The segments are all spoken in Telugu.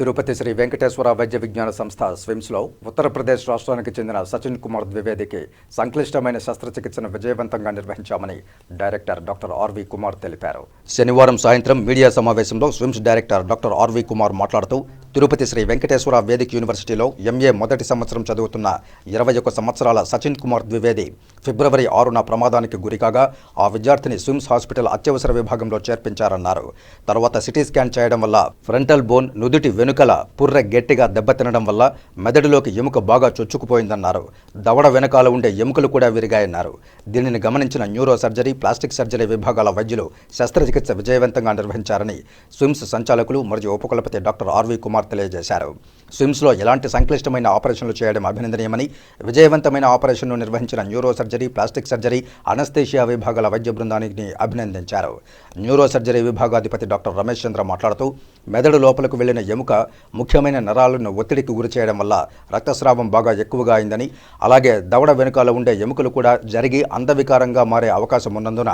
తిరుపతి శ్రీ వెంకటేశ్వర వైద్య విజ్ఞాన సంస్థ స్విమ్స్లో ఉత్తరప్రదేశ్ రాష్ట్రానికి చెందిన సచిన్ కుమార్ ద్వివేదికి సంక్లిష్టమైన శస్త్రచికిత్సను విజయవంతంగా నిర్వహించామని డైరెక్టర్ డాక్టర్ ఆర్వి కుమార్ తెలిపారు. శనివారం సాయంత్రం మీడియా సమావేశంలో SVIMS director doctor R V Kumar మాట్లాడుతూ తిరుపతి శ్రీ వెంకటేశ్వర వేదిక్ యూనివర్సిటీలో ఎంఏ మొదటి సంవత్సరం చదువుతున్న ఇరవై ఒక సంవత్సరాల సచిన్ కుమార్ ద్వివేది ఫిబ్రవరి ఆరున ప్రమాదానికి గురికాగా ఆ విద్యార్థిని స్విమ్స్ హాస్పిటల్ అత్యవసర విభాగంలో చేర్పించారన్నారు. తర్వాత సిటీ స్కాన్ చేయడం వల్ల ఫ్రంటల్ బోన్ నుదుటి వెనుకల పుర్రె గట్టిగా దెబ్బతినడం వల్ల మెదడులోకి ఎముక బాగా చొచ్చుకుపోయిందన్నారు. దవడ వెనకాల ఉండే ఎముకలు కూడా విరిగాయన్నారు. దీనిని గమనించిన న్యూరో సర్జరీ ప్లాస్టిక్ సర్జరీ విభాగాల వైద్యులు శస్త్రచికిత్స విజయవంతంగా నిర్వహించారని స్విమ్స్ సంచాలకులు మరియు ఉపకులపతి డాక్టర్ ఆర్వి కుమార్ తెలియజేశారు. స్విమ్స్లో ఎలాంటి సంక్లిష్టమైన ఆపరేషన్లు చేయడం అభినందనీయమని విజయవంతమైన ఆపరేషన్ను నిర్వహించిన neuro surgery plastic surgery anaesthesia విభాగాల వైద్య బృందానికి అభినందించారు. న్యూరో సర్జరీ విభాగాధిపతి డాక్టర్ రమేష్ చంద్ర మాట్లాడుతూ మెదడు లోపలకు వెళ్ళిన ఎముక ముఖ్యమైన నరాలను ఒత్తిడికి గురి చేయడం వల్ల రక్తస్రావం బాగా ఎక్కువగా అయిందని అలాగే దవడ వెనుకాల ఉండే ఎముకలు కూడా జరిగి అందవికారంగా మారే అవకాశం ఉన్నందున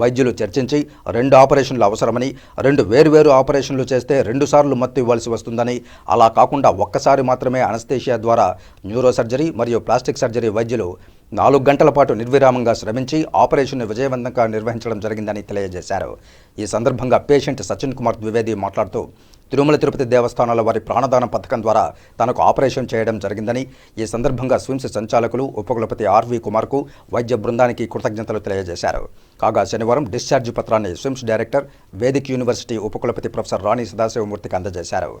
వైద్యులు చర్చించి రెండు ఆపరేషన్లు అవసరమని రెండు వేరువేరు ఆపరేషన్లు చేస్తే రెండుసార్లు మత్తు ఇవ్వాల్సి వస్తుందని అలా కాకుండా ఒక్కసారి మాత్రమే అనస్థేషియా ద్వారా న్యూరో సర్జరీ మరియు ప్లాస్టిక్ సర్జరీ వైద్యులు నాలుగు గంటల పాటు నిర్విరామంగా శ్రమించి ఆపరేషన్ను విజయవంతంగా నిర్వహించడం జరిగిందని తెలియజేశారు. ఈ సందర్భంగా పేషెంట్ సచిన్ కుమార్ ద్వివేది మాట్లాడుతూ తిరుమల తిరుపతి దేవస్థానాల వారి ప్రాణదాన పథకం ద్వారా తనకు ఆపరేషన్ చేయడం జరిగిందని ఈ సందర్భంగా స్విమ్స్ సంచాలకులు ఉపకులపతి ఆర్వి కుమార్కు వైద్య బృందానికి కృతజ్ఞతలు తెలియజేశారు. కాగా శనివారం డిశ్చార్జ్ పత్రాన్ని స్విమ్స్ డైరెక్టర్ వేదిక్ యూనివర్సిటీ ఉపకులపతి ప్రొఫెసర్ రాణి సదాశివమూర్తికి అందజేశారు.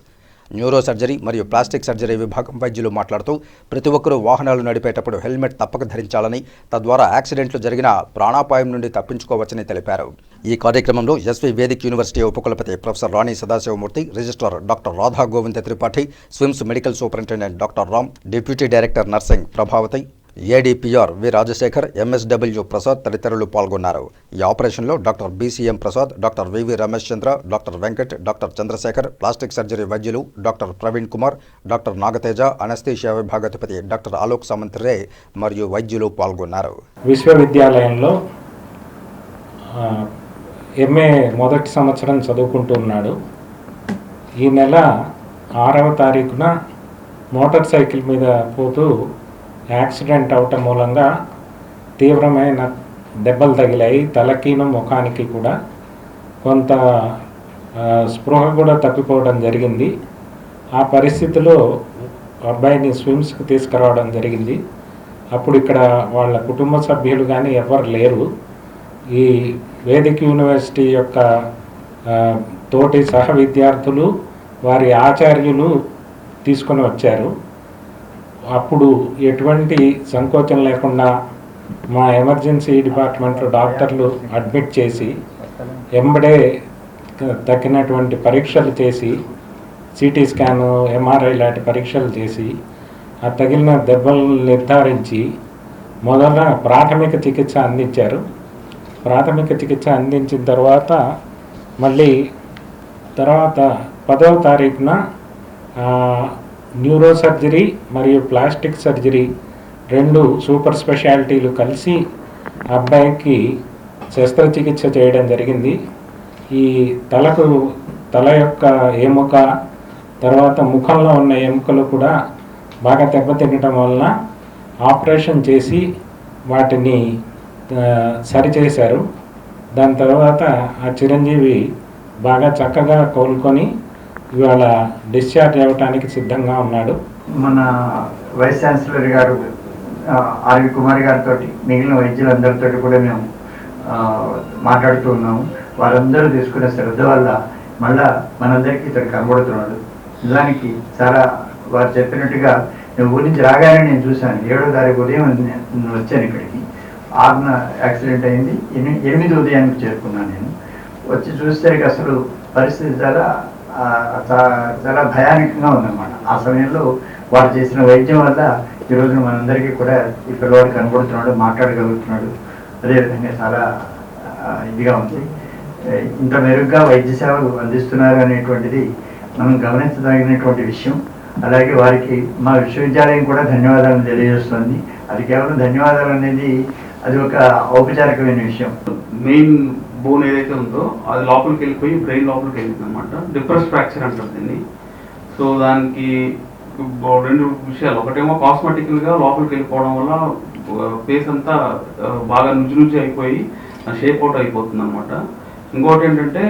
న్యూరో సర్జరీ మరియు ప్లాస్టిక్ సర్జరీ విభాగం వైద్యులు మాట్లాడుతూ ప్రతి ఒక్కరూ వాహనాలు నడిపేటప్పుడు హెల్మెట్ తప్పక ధరించాలని తద్వారా యాక్సిడెంట్లు జరిగిన ప్రాణాపాయం నుండి తప్పించుకోవచ్చని తెలిపారు. ఈ కార్యక్రమంలో ఎస్వి వేదిక్ యూనివర్సిటీ ఉపకులపతి professor Rani Sadasivamurthy registrar doctor Radha Govinda Tripathi SVIMS medical superintendent doctor Ram deputy director nursing Prabhavati ADPR V Rajasekhar MSW Prasad తదితరులు పాల్గొన్నారు. ఈ ఆపరేషన్లో doctor BCM Prasad doctor V V Ramesh Chandra doctor Venkat doctor Chandrasekhar plastic surgery వైద్యులు doctor Praveen Kumar doctor Nagateja anaesthesia విభాగాధిపతి doctor Alok Samant Ray మరియు వైద్యులు పాల్గొన్నారు. విశ్వవిద్యాలయంలో ఎంఏ మొదటి సంవత్సరం చదువుకుంటున్నాడు ఈ నెల ఆరవ తారీఖున మోటార్ సైకిల్ మీద పోతూ యాక్సిడెంట్ అవటం మూలంగా తీవ్రమైన దెబ్బలు తగిలాయి. తలకీను ముఖానికి కూడా కొంత స్పృహ కూడా తప్పిపోవడం జరిగింది. ఆ పరిస్థితిలో అబ్బాయిని స్విమ్స్కి తీసుకురావడం జరిగింది. అప్పుడు ఇక్కడ వాళ్ళ కుటుంబ సభ్యులు కానీ ఎవరు లేరు. ఈ వేదిక యూనివర్సిటీ యొక్క తోటి సహ విద్యార్థులు వారి ఆచార్యులు తీసుకొని వచ్చారు. అప్పుడు ఎటువంటి సంకోచం లేకుండా మా ఎమర్జెన్సీ డిపార్ట్మెంట్లో డాక్టర్లు అడ్మిట్ చేసి ఎంబడే తగినటువంటి పరీక్షలు చేసి సిటీ స్కాను ఎంఆర్ఐ లాంటి పరీక్షలు చేసి ఆ తగిలిన దెబ్బలను నిర్ధారించి మొదట ప్రాథమిక చికిత్స అందించారు. ప్రాథమిక చికిత్స అందించిన తర్వాత మళ్ళీ తర్వాత పదవ తారీఖున న్యూరో సర్జరీ మరియు ప్లాస్టిక్ సర్జరీ రెండు సూపర్ స్పెషాలిటీలు కలిసి అబ్బాయికి శస్త్రచికిత్స చేయడం జరిగింది. ఈ తలకు తల యొక్క ఎముక తర్వాత ముఖంలో ఉన్న ఎముకలు కూడా బాగా దెబ్బతినటం వలన ఆపరేషన్ చేసి వాటిని సరిచేశారు. దాని తర్వాత ఆ చిరంజీవి బాగా చక్కగా కోలుకొని ఇవాళ డిశ్చార్జ్ అవ్వటానికి సిద్ధంగా ఉన్నాడు. మన వైస్ ఛాన్సలర్ గారు ఆర్వి కుమార్ గారితో మిగిలిన వైద్యులందరితో కూడా మేము మాట్లాడుతూ ఉన్నాము. వారందరూ తీసుకునే శ్రద్ధ వల్ల మళ్ళా మనందరికీ ఇతడు కనబడుతున్నాడు. నిజానికి చాలా వారు చెప్పినట్టుగా నేను ఊరి నుంచి రాగానే నేను చూశాను. ఏడో తారీఖు ఉదయం నేను వచ్చాను ఇక్కడికి. ఆరున యాక్సిడెంట్ అయింది. ఎనిమిది ఎనిమిది ఉదయానికి చేరుకున్నాను నేను. వచ్చి చూస్తే అసలు పరిస్థితి చాలా చాలా భయానకంగా ఉందన్నమాట. ఆ సమయంలో వారు చేసిన వైద్యం వల్ల ఈరోజు మనందరికీ కూడా ఈ పిల్లవాడు కనబడుతున్నాడు మాట్లాడగలుగుతున్నాడు. అదేవిధంగా చాలా ఇదిగా ఉంది. ఇంత మెరుగ్గా వైద్య సేవలు అందిస్తున్నారు అనేటువంటిది మనం గమనించదగినటువంటి విషయం. అలాగే వారికి మా విశ్వవిద్యాలయం కూడా ధన్యవాదాలు తెలియజేస్తుంది. అది కేవలం ధన్యవాదాలు అనేది అది ఒక ఔపచారికమైన విషయం. మెయిన్ బోన్ ఏదైతే ఉందో అది లోపలికి వెళ్ళిపోయి బ్రెయిన్ లోపలికి వెళ్ళింది అనమాట డిప్రెస్ ఫ్రాక్చర్ అంటారు దీన్ని. సో దానికి రెండు విషయాలు. ఒకటేమో కాస్మెటికల్గా లోపలికి వెళ్ళిపోవడం వల్ల ఫేస్ అంతా బాగా నుజ్జు నుజ్జు అయిపోయి షేప్ అవుట్ అయిపోతుంది అనమాట ఇంకోటి ఏంటంటే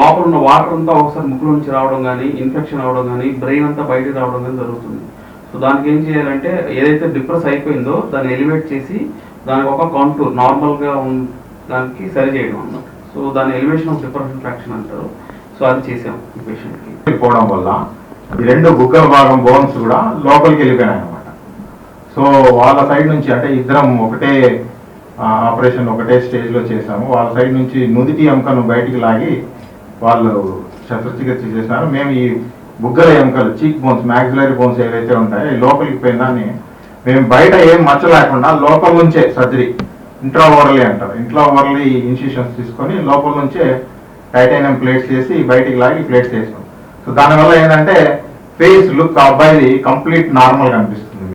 లోపల ఉన్న వాటర్ అంతా ఒకసారి ముక్కు నుంచి రావడం కానీ ఇన్ఫెక్షన్ అవ్వడం కానీ బ్రెయిన్ అంతా బయటకు రావడం కానీ జరుగుతుంది. సో దానికి ఏం చేయాలంటే ఏదైతే డిప్రెస్ అయిపోయిందో దాన్ని ఎలివేట్ చేసి దానికి ఒక కాంటూర్ నార్మల్గా ఉన్న దానికి సరి చేయడం అన్నమాట. సో దాని ఎలివేషన్ ఆఫ్ సెపరేషన్ ఫ్రాక్షన్ అంటారు. సో అది చేసాం ఈ పేషెంట్కి వెళ్ళిపోవడం వల్ల ఈ రెండు బుగ్గ భాగం బోన్స్ కూడా లోపలికి వెళ్ళిపోయినాయి అనమాట సో వాళ్ళ సైడ్ నుంచి అంటే ఇద్దరం ఒకటే ఆపరేషన్ ఒకటే స్టేజ్లో చేసాము. వాళ్ళ సైడ్ నుంచి నుదిటి ఎముకను బయటికి లాగి వాళ్ళు శస్త్రచికిత్స చేసినారు. మేము ఈ బుగ్గల ఎముకలు చీక్ బోన్స్ మ్యాక్సిలరీ బోన్స్ ఏవైతే ఉంటాయో లోపలికి పోయిందాన్ని మేము బయట ఏం మచ్చ లేకుండా లోపల నుంచే సర్జరీ ఇంట్రా ఓవర్లీ అంటారు. ఇంట్రా ఓవర్లీ ఇన్స్టిట్యూషన్స్ తీసుకొని లోపల నుంచే టైటానియం ప్లేట్స్ చేసి బయటికి లాగి ప్లేట్స్ చేసాం సో దానివల్ల ఏంటంటే ఫేస్ లుక్ ఆ అబ్బాయిది కంప్లీట్ నార్మల్ కనిపిస్తుంది.